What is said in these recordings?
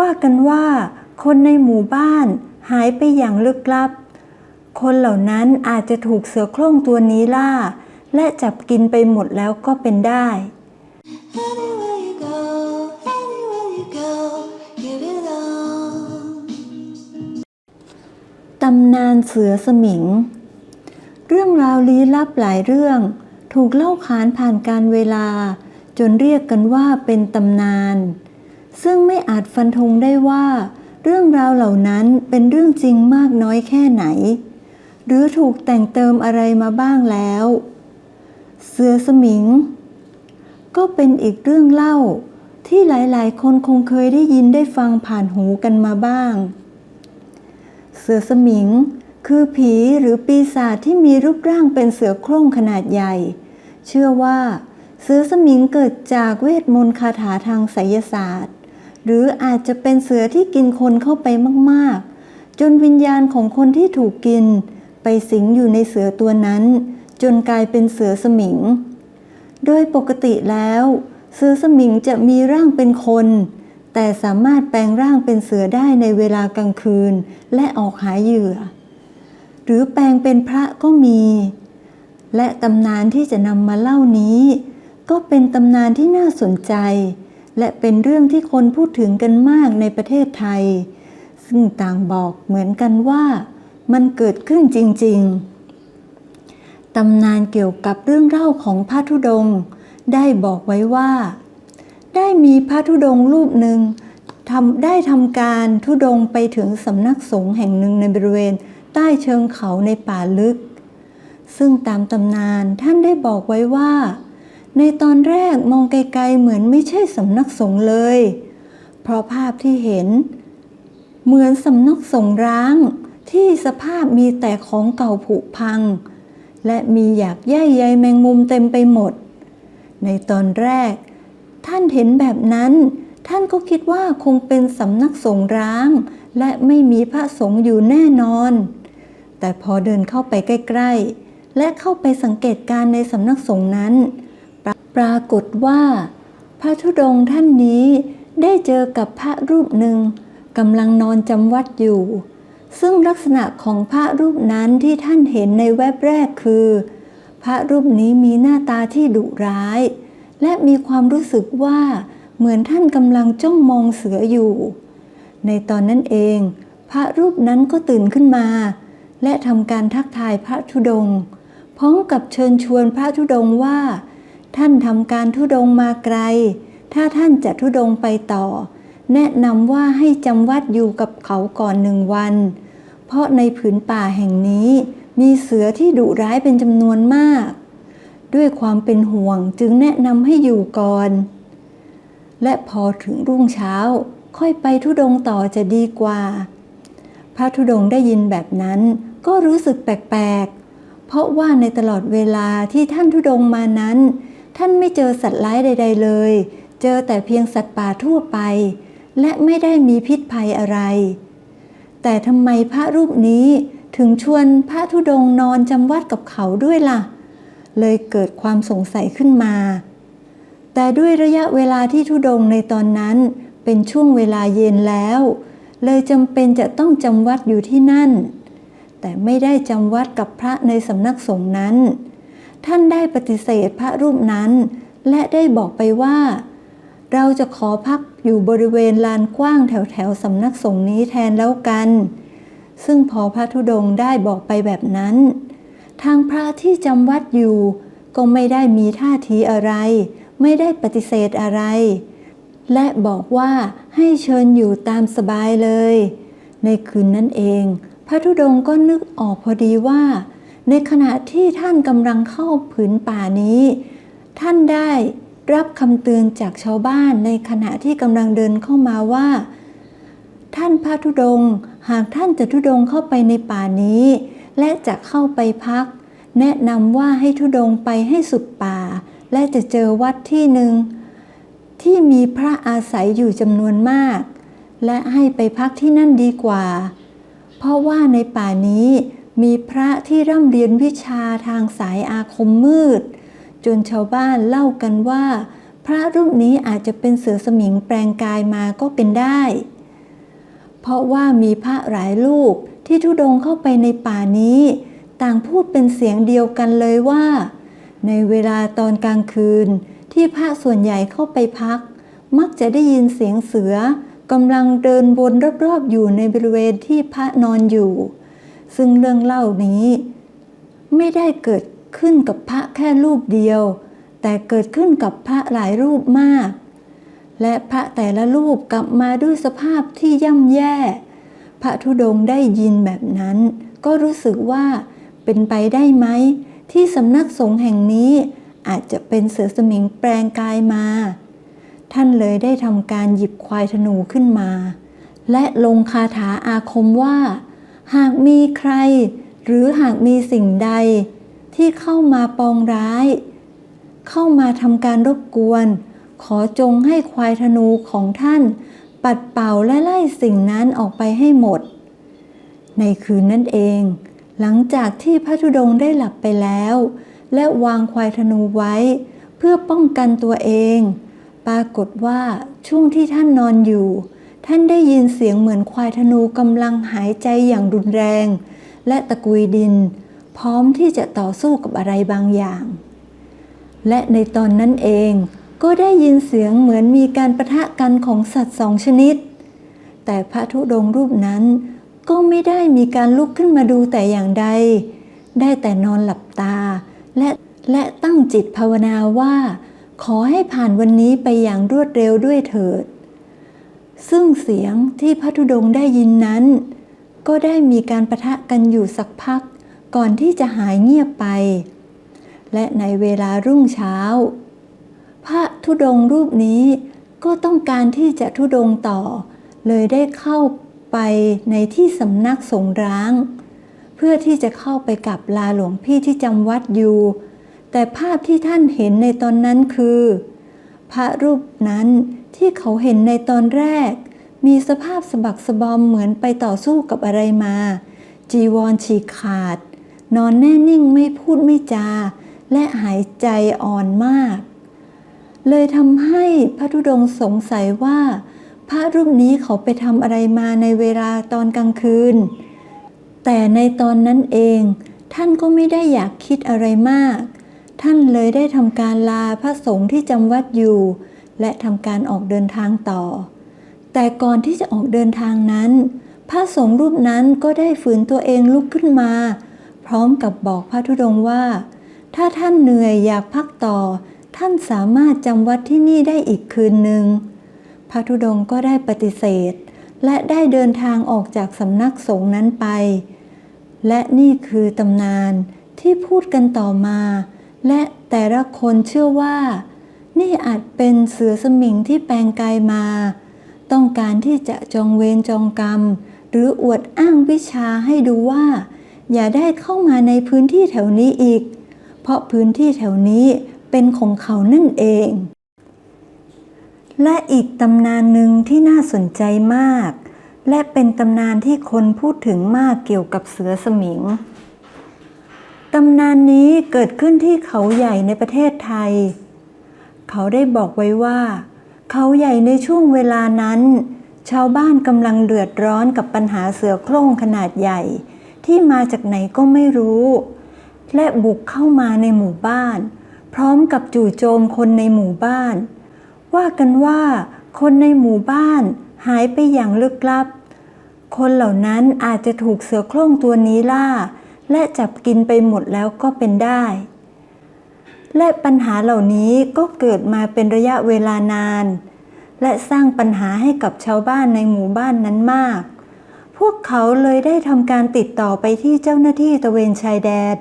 ว่ากันว่า คนในหมู่บ้านหายไปอย่างลึกลับ คนเหล่านั้นอาจจะถูกเสือโคร่งตัวนี้ล่า และจับกินไปหมดแล้วก็เป็นได้ Anywhere you go, anywhere you go, you belong. ตำนานเสือสมิง เรื่องราวลี้ลับหลายเรื่อง ถูกเล่าขานผ่านการเวลา จนเรียกกันว่าเป็นตำนาน ซึ่งไม่อาจฟันธงได้ว่า เรื่องราวเหล่านั้นเป็นเรื่องจริงมากน้อยแค่ไหน หรือถูกแต่งเติมอะไรมาบ้างแล้ว เสือสมิง ก็เป็นอีกเรื่องเล่าที่หลายๆ คนคงเคยได้ยินได้ฟังผ่านหูกันมาบ้าง เสือสมิง คือผีหรือปีศาจที่มีรูปร่างเป็นเสือโคร่งขนาดใหญ่ เชื่อว่าเสือสมิงเกิดจากเวทมนต์คาถาทางไสยศาสตร์ หรืออาจจะเป็นเสือที่กินคนเข้าไปมากๆ จนวิญญาณของคนที่ถูกกิน ไปสิงอยู่ในเสือตัวนั้น จนกลายเป็นเสือสมิง โดยปกติแล้ว เสือสมิงจะมีร่างเป็นคน แต่สามารถแปลงร่างเป็นเสือได้ในเวลากลางคืนและออกหาเหยื่อ หรือแปลงเป็นพระก็มี และตำนานที่จะนำมาเล่านี้ ก็เป็นตำนานที่น่าสนใจ และเป็นเรื่องที่คนพูดถึงกันมากในประเทศไทย ซึ่งต่างบอกเหมือนกันว่ามันเกิดขึ้นจริง ๆ ตำนานเกี่ยวกับเรื่องเล่าของพระธุดงค์ได้บอกไว้ว่า ได้มีพระธุดงค์รูปหนึ่งทำได้ทำการธุดงไปถึงสำนักสงฆ์แห่งหนึ่งในบริเวณใต้เชิงเขาในป่าลึก ซึ่งตามตำนานท่านได้บอกไว้ว่า ในตอนแรกมองไกลๆเหมือนไม่ใช่สำนักสงฆ์เลย เพราะภาพที่เห็น เหมือนสำนักสงฆ์ร้าง ที่สภาพมีแต่ของเก่าผุพัง และมีหยากใยใยแมงมุมเต็มไปหมด ในตอนแรก ท่านเห็นแบบนั้น ท่านก็คิดว่าคงเป็นสำนักสงฆ์ร้าง และไม่มีพระสงฆ์อยู่แน่นอน แต่พอเดินเข้าไปใกล้ ๆ และเข้าไปสังเกตการในสำนักสงฆ์นั้น ปรากฏว่า พระธุดงค์ท่านนี้ได้เจอกับพระรูปหนึ่งกำลังนอนจำวัดอยู่ ซึ่งลักษณะของพระรูปนั้นที่ท่านเห็นในแวบแรกคือ พระรูปนี้มีหน้าตาที่ดุร้าย และมีความรู้สึกว่าเหมือนท่านกำลังจ้องมองเสืออยู่ ในตอนนั้นเอง พระรูปนั้นก็ตื่นขึ้นมา และทำการทักทายพระธุดงค์พร้อมกับเชิญชวนพระธุดงค์ว่า ท่านทำการธุดงมาไกล ถ้าท่านจะธุดงไปต่อ แนะนำว่าให้จำวัดอยู่กับเขาก่อนหนึ่งวัน เพราะในผืนป่าแห่งนี้ มีเสือที่ดุร้ายเป็นจำนวนมาก ด้วยความเป็นห่วงจึงแนะนำให้อยู่ก่อน และพอถึงรุ่งเช้า ค่อยไปธุดงต่อจะดีกว่า พระธุดงได้ยินแบบนั้นก็รู้สึกแปลกๆ เพราะว่าในตลอดเวลาที่ท่านธุดงมานั้น ท่านไม่เจอสัตว์ร้ายใด ๆ เลย เจอแต่เพียงสัตว์ป่าทั่วไป และไม่ได้มีพิษภัยอะไร แต่ทำไมพระรูปนี้ถึงชวนพระธุดงนอนจำวัดกับเขาด้วยล่ะ เลยเกิดความสงสัยขึ้นมา แต่ด้วยระยะเวลาที่ธุดงในตอนนั้นเป็นช่วงเวลาเย็นแล้ว เลยจำเป็นจะต้องจำวัดอยู่ที่นั่น แต่ไม่ได้จำวัดกับพระในสำนักสงฆ์นั้น ท่านได้ปฏิเสธพระรูปนั้น และได้บอกไปว่า เราจะขอพักอยู่บริเวณลานกว้างแถวแถวสำนักสงฆ์นี้แทนแล้วกัน ซึ่งพอพระธุดงได้บอกไปแบบนั้น ทางพระที่จำวัดอยู่ ก็ไม่ได้มีท่าทีอะไร ไม่ได้ปฏิเสธอะไร และบอกว่าให้เชิญอยู่ตามสบายเลย ในคืนนั้นเอง พระธุดงก็นึกออกพอดีว่า ในขณะที่ท่านกำลังเข้าผืนป่านี้ ท่านได้รับคำเตือนจากชาวบ้านในขณะที่กำลังเดินเข้ามาว่า ท่านพระธุดง หากท่านจะธุดงเข้าไปในป่านี้ และจะเข้าไปพัก แนะนำว่าให้ธุดงไปให้สุดป่า และจะเจอวัดที่หนึ่งที่มีพระอาศัยอยู่จำนวนมาก และให้ไปพักที่นั่นดีกว่า เพราะว่าในป่านี้ มีพระที่ร่ำเรียนวิชาทางสายอาคมมืด จนชาวบ้านเล่ากันว่า พระรูปนี้อาจจะเป็นเสือสมิงแปลงกายมาก็เป็นได้ เพราะว่ามีพระหลายรูปที่ทุดงเข้าไปในป่านี้ ต่างพูดเป็นเสียงเดียวกันเลยว่า ในเวลาตอนกลางคืนที่พระส่วนใหญ่เข้าไปพัก มักจะได้ยินเสียงเสือกำลังเดินวนรอบๆอยู่ในบริเวณที่พระนอนอยู่ ซึ่งเรื่องเล่านี้ ไม่ได้เกิดขึ้นกับพระแค่รูปเดียว แต่เกิดขึ้นกับพระหลายรูปมาก และพระแต่ละรูปกลับมาด้วยสภาพที่ย่ำแย่ พระธุดงได้ยินแบบนั้น ก็รู้สึกว่าเป็นไปได้ไหม ที่สำนักสงฆ์แห่งนี้อาจจะเป็นเสือสมิงแปลงกายมา ท่านเลยได้ทำการหยิบควายธนูขึ้นมา และลงคาถาอาคมว่า หากมีใคร หรือหากมีสิ่งใด ที่เข้ามาปองร้าย เข้ามาทำการรบกวน ขอจงให้ควายธนูของท่าน ปัดเป่าและไล่สิ่งนั้นออกไปให้หมด ในคืนนั้นเอง หลังจากที่พระธุดงได้หลับไปแล้ว และวางควายธนูไว้ เพื่อป้องกันตัวเอง ปรากฏว่าช่วงที่ท่านนอนอยู่ ท่านได้ยินเสียงเหมือนควายธนูกำลังหายใจอย่างรุนแรง และตะกุยดิน พร้อมที่จะต่อสู้กับอะไรบางอย่าง และในตอนนั้นเองก็ได้ยินเสียงเหมือนมีการประทะกันของสัตว์สองชนิด แต่พระธุดงรูปนั้นก็ไม่ได้มีการลุกขึ้นมาดูแต่อย่างใด ได้แต่นอนหลับตา และและตั้งจิตภาวนาว่า ขอให้ผ่านวันนี้ไปอย่างรวดเร็วด้วยเถิด ซึ่งเสียงที่พระธุดงได้ยินนั้น ก็ได้มีการประทะกันอยู่สักพัก ก่อนที่จะหายเงียบไป และในเวลารุ่งเช้า พระธุดงรูปนี้ก็ต้องการที่จะธุดงต่อ เลยได้เข้าไปในที่สำนักสงฆ์ร้าง เพื่อที่จะเข้าไปกับลาหลวงพี่ที่จำวัดอยู่ แต่ภาพที่ท่านเห็นในตอนนั้นคือ พระรูปนั้น ที่เขาเห็นในตอนแรก มีสภาพสะบักสะบอมเหมือนไปต่อสู้กับอะไรมา จีวรฉีกขาด นอนแน่นิ่งไม่พูดไม่จา และหายใจอ่อนมาก เลยทำให้พระธุดงค์สงสัยว่า พระรูปนี้เขาไปทำอะไรมาในเวลาตอนกลางคืน แต่ในตอนนั้นเอง ท่านก็ไม่ได้อยากคิดอะไรมาก ท่านเลยได้ทำการลาพระสงฆ์ที่จำวัดอยู่ และทำการออกเดินทางต่อ แต่ก่อนที่จะออกเดินทางนั้น พระสงฆ์รูปนั้นก็ได้ฝืนตัวเองลุกขึ้นมา พร้อมกับบอกพระธุดงค์ว่า ถ้าท่านเหนื่อยอยากพักต่อ ท่านสามารถจำวัดที่นี่ได้อีกคืนหนึ่งพระธุดงค์ก็ได้ปฏิเสธ และได้เดินทางออกจากสำนักสงฆ์นั้นไป และนี่คือตำนานที่พูดกันต่อมา และแต่ละคนเชื่อว่า นี่อาจเป็นเสือสมิงที่แปลงกายมา ต้องการที่จะจองเวรจองกรรม หรืออวดอ้างวิชาให้ดูว่า อย่าได้เข้ามาในพื้นที่แถวนี้อีก เพราะพื้นที่แถวนี้เป็นของเขานั่นเอง และอีกตำนานหนึ่งที่น่าสนใจมาก และเป็นตำนานที่คนพูดถึงมากเกี่ยวกับเสือสมิงตำนานนี้เกิดขึ้นที่เขาใหญ่ในประเทศไทย เขาได้บอกไว้ว่า เขาใหญ่ในช่วงเวลานั้น ชาวบ้านกำลังเดือดร้อนกับปัญหาเสือโคร่งขนาดใหญ่ ที่มาจากไหนก็ไม่รู้ และบุกเข้ามาในหมู่บ้าน พร้อมกับจู่โจมคนในหมู่บ้าน ว่ากันว่าคนในหมู่บ้านหายไปอย่างลึกลับ คนเหล่านั้นอาจจะถูกเสือโคร่งตัวนี้ล่า และจับกินไปหมดแล้วก็เป็นได้ และปัญหาเหล่านี้ก็เกิดมาเป็นระยะเวลานาน และสร้างปัญหาให้กับชาวบ้านในหมู่บ้านนั้นมาก พวกเขาเลยได้ทำการติดต่อไปที่เจ้าหน้าที่ตะเวนชายแดน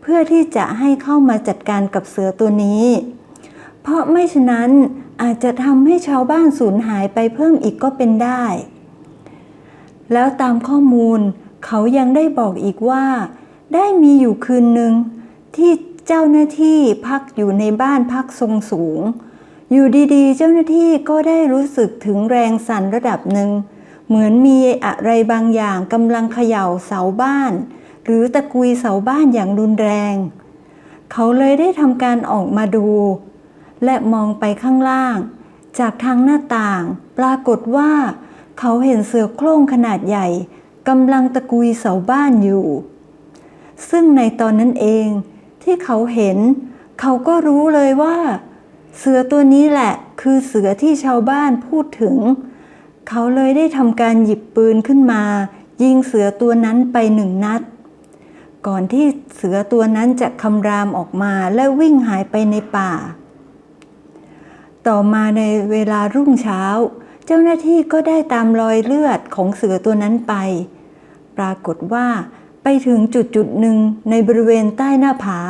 เพื่อที่จะให้เข้ามาจัดการกับเสือตัวนี้ เพราะไม่ฉะนั้นอาจจะทำให้ชาวบ้านสูญหายไปเพิ่มอีกก็เป็นได้ แล้วตามข้อมูล เขายังได้บอกอีกว่า ได้มีอยู่คืนหนึ่งที่ เจ้าหน้าที่พักอยู่ในบ้านพักทรงสูง อยู่ดีๆ เจ้าหน้าที่ก็ได้รู้สึกถึงแรงสั่นระดับหนึ่ง เหมือนมีอะไรบางอย่างกำลังเขย่าเสาบ้าน หรือตะกุยเสาบ้านอย่างรุนแรง เขาเลยได้ทำการออกมาดู และมองไปข้างล่าง จากทางหน้าต่าง ปรากฏว่า เขาเห็นเสือโคร่งขนาดใหญ่กำลังตะกุยเสาบ้านอยู่ ซึ่งในตอนนั้นเอง ที่เขาเห็น เขาก็รู้เลยว่า เสือตัวนี้แหละ คือเสือที่ชาวบ้านพูดถึง เขาเลยได้ทำการหยิบปืนขึ้นมา ยิงเสือตัวนั้นไปหนึ่งนัด ก่อนที่เสือตัวนั้นจะคำรามออกมาและวิ่งหายไปในป่า ต่อมาในเวลารุ่งเช้า เจ้าหน้าที่ก็ได้ตามรอยเลือดของเสือตัวนั้นไป ปรากฏว่า ไปถึงจุดจุดหนึ่งในบริเวณใต้หน้าผา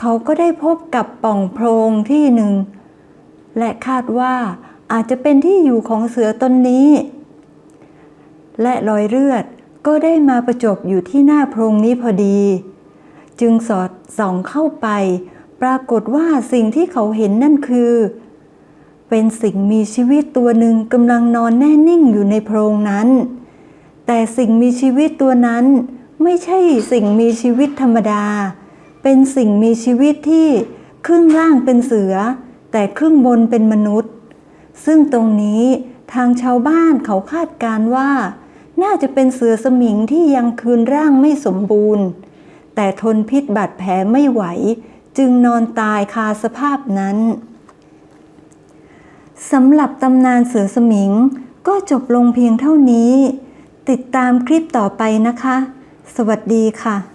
เขาก็ได้พบกับป่องโพรงที่หนึ่ง และคาดว่าอาจจะเป็นที่อยู่ของเสือตนนี้ และรอยเลือดก็ได้มาประจบอยู่ที่หน้าโพรงนี้พอดี จึงสอดส่องเข้าไป ปรากฏว่าสิ่งที่เขาเห็นนั่นคือ เป็นสิ่งมีชีวิตตัวหนึ่งกำลังนอนแน่นิ่งอยู่ในโพรงนั้น แต่สิ่งมีชีวิตตัวนั้น ไม่ใช่สิ่งมีชีวิตธรรมดา เป็นสิ่งมีชีวิตที่ครึ่งล่างเป็นเสือ แต่ครึ่งบนเป็นมนุษย์ ซึ่งตรงนี้ทางชาวบ้านเขาคาดการณ์ว่า น่าจะเป็นเสือสมิงที่ยังคืนร่างไม่สมบูรณ์ แต่ทนพิษบาดแผลไม่ไหว จึงนอนตายคาสภาพนั้นสำหรับตำนานเสือสมิงก็จบลงเพียงเท่านี้ ติดตามคลิปต่อไปนะคะ สวัสดีค่ะ